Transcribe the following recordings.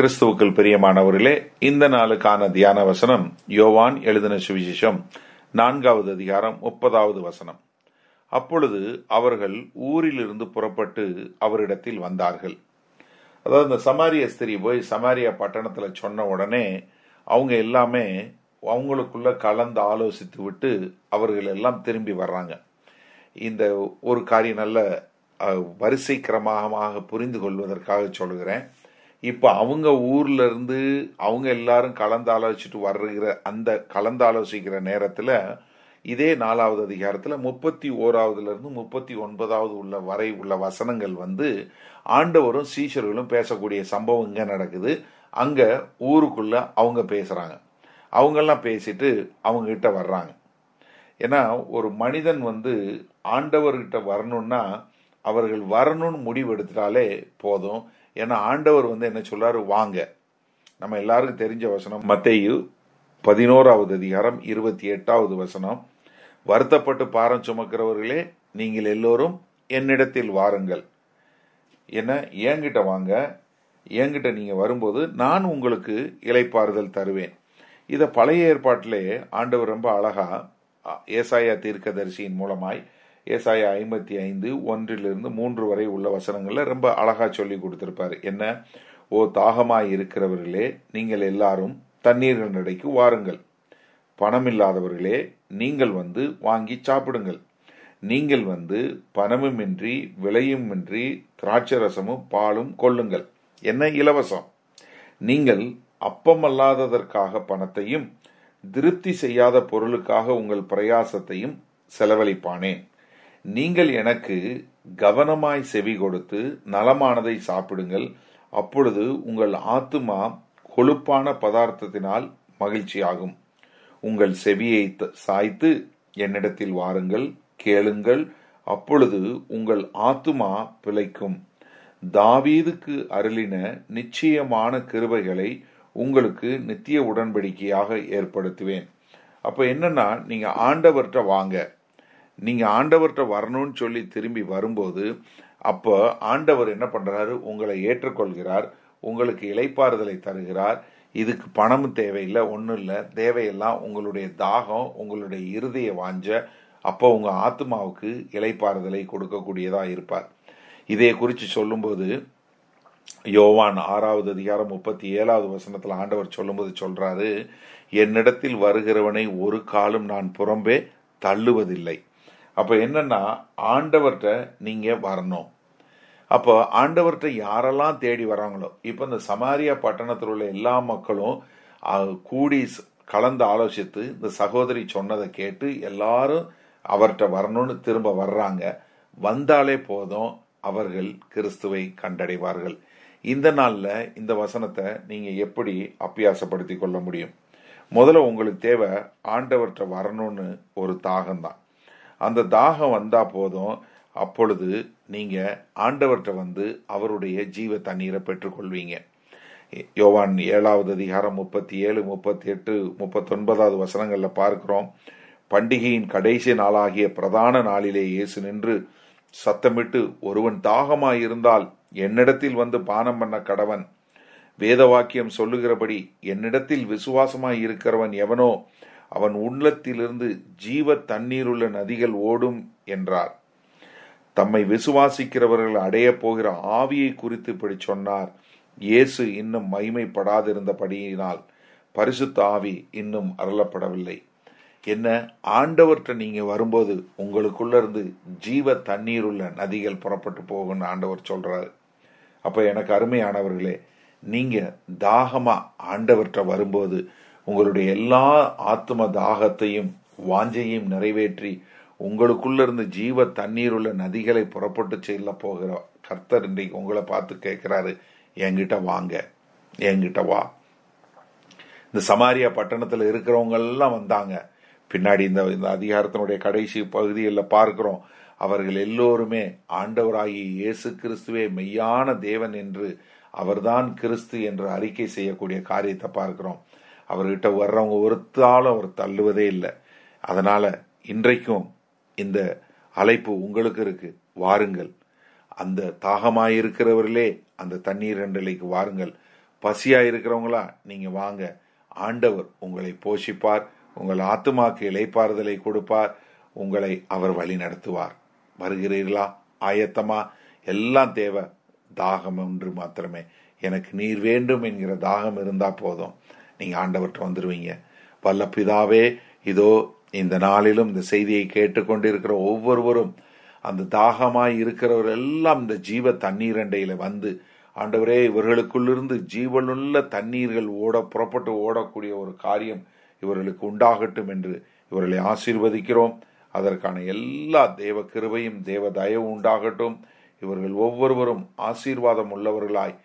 கிறிஸ்துவுக்குள் பிரியமானவர்களே இந்த நாளுக்கான தியான வசனம் யோவான் எழுதின சுவிசேஷம் நான்காவது அதிகாரம் முப்பதாவது வசனம். அப்பொழுது அவர்கள் ஊரிலிருந்து புறப்பட்டு அவரிடத்தில் வந்தார்கள். அதாவது இந்த சமாரிய ஸ்திரீ போய் சமாரியா பட்டணத்தில் சொன்ன உடனே அவங்க எல்லாமே அவங்களுக்குள்ள கலந்து ஆலோசித்து விட்டு அவர்கள் எல்லாம் திரும்பி வர்றாங்க. இந்த ஒரு காரியம் நல்ல வரிசை கிரமமாக புரிந்து கொள்வதற்காக சொல்கிறேன் இப்போ அவங்க ஊர்ல இருந்து அவங்க எல்லாரும் கலந்து ஆலோசிச்சுட்டு வர்ற அந்த கலந்து ஆலோசிக்கிற இதே நாலாவது அதிகாரத்தில் முப்பத்தி ஓராவதுல இருந்து முப்பத்தி ஒன்பதாவது உள்ள வரை உள்ள வசனங்கள் வந்து ஆண்டவரும் சீஷர்களும் பேசக்கூடிய சம்பவம் இங்கே நடக்குது. அங்கே ஊருக்குள்ள அவங்க பேசுகிறாங்க அவங்கெல்லாம் பேசிட்டு அவங்கக்கிட்ட வர்றாங்க. ஏன்னா ஒரு மனிதன் வந்து ஆண்டவர்கிட்ட வரணும்னா அவர்கள் வரணும்னு முடிவு எடுத்துட்டாலே போதும். ஏன்னா ஆண்டவர் வந்து என்ன சொல்றாரு? வாங்க. நம்ம எல்லாருக்கும் தெரிஞ்ச வசனம். மத்தேயு பதினோராவது அதிகாரம் இருபத்தி எட்டாவது வசனம். வருத்தப்பட்டு பாரம் சுமக்கிறவர்களே நீங்கள் எல்லோரும் என்னிடத்தில் வாருங்கள். என்ன? என்கிட்ட வாங்க. என்கிட்ட நீங்க வரும்போது நான் உங்களுக்கு இலைப்பாறுதல் தருவேன். இத பழைய ஏற்பாட்டிலே ஆண்டவர் ரொம்ப அழகா ஏசாயா தீர்க்கதரிசியின் மூலமாய் ஏசாய ஐம்பத்தி ஐந்து ஒன்றிலிருந்து மூன்று வரை உள்ள வசனங்களை ரொம்ப அழகா சொல்லி கொடுத்திருப்பாரு. என்ன? ஓ தாகமாய் இருக்கிறவர்களே நீங்கள் எல்லாரும் தண்ணீர்கள் நடைக்கு வாருங்கள். பணமில்லாதவர்களே நீங்கள் வந்து வாங்கி சாப்பிடுங்கள். நீங்கள் வந்து பணமுமின்றி விலையுமின்றி திராட்சரசமும் பாலும் கொள்ளுங்கள். என்ன இலவசம்? நீங்கள் அப்பமல்லாததற்காக பணத்தையும் திருப்தி செய்யாத பொருளுக்காக உங்கள் பிரயாசத்தையும் செலவழிப்பானேன் நீங்கள் எனக்கு கவனமாய் செவி கொடுத்து நலமானதை சாப்பிடுங்கள். அப்பொழுது உங்கள் ஆத்துமா கொழுப்பான பதார்த்தத்தினால் மகிழ்ச்சியாகும். உங்கள் செவியை த- சாய்த்து என்னிடத்தில் வாருங்கள் கேளுங்கள். அப்பொழுது உங்கள் ஆத்துமா பிழைக்கும். தாவீதுக்கு அருளின நிச்சயமான கிருபைகளை உங்களுக்கு நித்திய உடன்படிக்கையாக ஏற்படுத்துவேன். அப்ப என்னன்னா நீங்க ஆண்டவர்கிட்ட வாங்க. நீங்க ஆண்டவர்கிட்ட வரணும்னு சொல்லி திரும்பி வரும்போது அப்போ ஆண்டவர் என்ன பண்றாரு? உங்களை ஏற்றுக்கொள்கிறார் உங்களுக்கு இலைப்பாறுதலை தருகிறார். இதுக்கு பணமும் தேவையில்லை ஒன்றும் இல்லை. தேவையெல்லாம் உங்களுடைய தாகம் உங்களுடைய இருதய வாஞ்ச அப்போ உங்க ஆத்மாவுக்கு இலைப்பாறுதலை கொடுக்கக்கூடியதா இருப்பார். இதை குறித்து சொல்லும்போது யோவான் ஆறாவது அதிகாரம் முப்பத்தி ஏழாவது வசனத்தில் ஆண்டவர் சொல்லும்போது சொல்றாரு என்னிடத்தில் வருகிறவனை ஒரு காலம் நான் புறம்பே தள்ளுவதில்லை. அப்ப என்னன்னா ஆண்டவர்கிட்ட நீங்க வரணும். அப்போ ஆண்டவர்கிட்ட யாரெல்லாம் தேடி வராங்களோ இப்போ இந்த சமாரியா பட்டணத்தில் உள்ள எல்லா மக்களும் கூடி கலந்து ஆலோசித்து இந்த சகோதரி சொன்னதை கேட்டு எல்லாரும் அவர்கிட்ட வரணும்னு திரும்ப வர்றாங்க. வந்தாலே போதும் அவர்கள் கிறிஸ்துவை கண்டடைவார்கள். இந்த நாளில் இந்த வசனத்தை நீங்கள் எப்படி அப்பியாசப்படுத்தி கொள்ள முடியும்? முதல்ல உங்களுக்கு தேவை ஆண்டவர்கிட்ட வரணும்னு ஒரு தாகம்தான். அந்த தாகம் வந்தா போதும். அப்பொழுது நீங்க ஆண்டவர்கிட்ட வந்து அவருடைய ஜீவ தண்ணீரை பெற்றுக்கொள்வீங்க. யோவான் ஏழாவது அதிகாரம் முப்பத்தி ஏழு முப்பத்தி எட்டு முப்பத்தொன்பதாவது வசனங்கள்ல பார்க்கிறோம். பண்டிகையின் கடைசி நாளாகிய பிரதான நாளிலே இயேசு நின்று சத்தமிட்டு ஒருவன் தாகமாயிருந்தால் என்னிடத்தில் வந்து பானம் பண்ண கடவன். வேத வாக்கியம் சொல்லுகிறபடி என்னிடத்தில் விசுவாசமாய் இருக்கிறவன் எவனோ அவன் உள்ளத்திலிருந்து ஜீவ தண்ணீருள்ள நதிகள் ஓடும் என்றார். தம்மை விசுவாசிக்கிறவர்கள் அடையப் போகிற ஆவியை குறித்து இப்படி சொன்னார். இயேசு இன்னும் மகிமைப்படாதிருந்தபடியினால் பரிசுத்த ஆவி இன்னும் அருளப்படவில்லை. என்ன? ஆண்டவர்கிட்ட நீங்க வரும்போது உங்களுக்குள்ள இருந்து ஜீவ தண்ணீருள்ள நதிகள் புறப்பட்டு போகும்னு ஆண்டவர் சொல்றாரு. அப்ப எனக்கு அருமையானவர்களே நீங்க தாகமா ஆண்டவர்கிட்ட வரும்போது உங்களுடைய எல்லா ஆத்ம தாகத்தையும் வாஞ்சையும் நிறைவேற்றி உங்களுக்குள்ள இருந்து ஜீவ தண்ணீருள்ள நதிகளை புறப்பட்டு செல்ல போகிற கர்த்தர் இன்றைக்கு உங்களை பார்த்து கேட்கிறாரு என்கிட்ட வாங்க என்கிட்ட வா. இந்த சமாரியா பட்டணத்துல இருக்கிறவங்க எல்லாம் வந்தாங்க. பின்னாடி இந்த இந்த அதிகாரத்தினுடைய கடைசி பகுதியில் பார்க்கிறோம். அவர்கள் எல்லோருமே ஆண்டவராகிய இயேசு கிறிஸ்துவே மெய்யான தேவன் என்று அவர்தான் கிறிஸ்து என்று அறிக்கை செய்யக்கூடிய காரியத்தை பார்க்கிறோம். அவர்கிட்ட வர்றவங்க ஒருத்தாலும் அவர் தள்ளுவதே இல்லை. அதனால இன்றைக்கும் இந்த அழைப்பு உங்களுக்கு இருக்கு. வாருங்கள். அந்த தாகமாயிருக்கிறவர்களே அந்த தண்ணீர் அண்டலைக்கு வாருங்கள். பசியா இருக்கிறவங்களா நீங்க வாங்க. ஆண்டவர் உங்களை போஷிப்பார். உங்கள் ஆத்துமாக்கு இலைப்பாறுதலை கொடுப்பார். உங்களை அவர் வழி நடத்துவார். வருகிறீர்களா? ஆயத்தமா? எல்லாம் தேவை தாகம் ஒன்று மாத்திரமே. எனக்கு நீர் வேண்டும் என்கிற தாகம் இருந்தா போதும். நீங்க ஆண்டவர்கிட்ட வந்துருவீங்க. வல்ல பிதாவே இதோ இந்த நாளிலும் இந்த செய்தியை கேட்டுக்கொண்டிருக்கிற ஒவ்வொருவரும் அந்த தாகமாய் இருக்கிறவர் எல்லாம் இந்த ஜீவ தண்ணீரண்டையில வந்து ஆண்டவரே இவர்களுக்குள்ளிருந்து ஜீவனுள்ள தண்ணீர்கள் ஓட புறப்பட்டு ஓடக்கூடிய ஒரு காரியம் இவர்களுக்கு உண்டாகட்டும் என்று இவர்களை ஆசீர்வதிக்கிறோம். அதற்கான எல்லா தேவ கிருபையும் தேவ தயவு உண்டாகட்டும். இவர்கள் ஒவ்வொருவரும் ஆசீர்வாதம் உள்ளவர்களாய்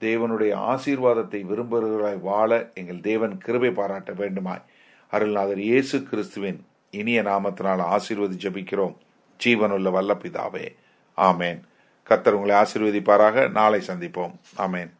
தேவனுடைய ஆசீர்வாதத்தை விரும்புகிறவர்களாய் வாழ எங்கள் தேவன் கிருபை பாராட்ட வேண்டுமாய். அருள்நாதர் இயேசு கிறிஸ்துவின் இனிய நாமத்தினால் ஆசீர்வதி ஜபிக்கிறோம். ஜீவனுள்ள வல்ல பிதாவே ஆமேன். கத்தர் உங்களை ஆசீர்வதிப்பாராக. நாளை சந்திப்போம். ஆமேன்.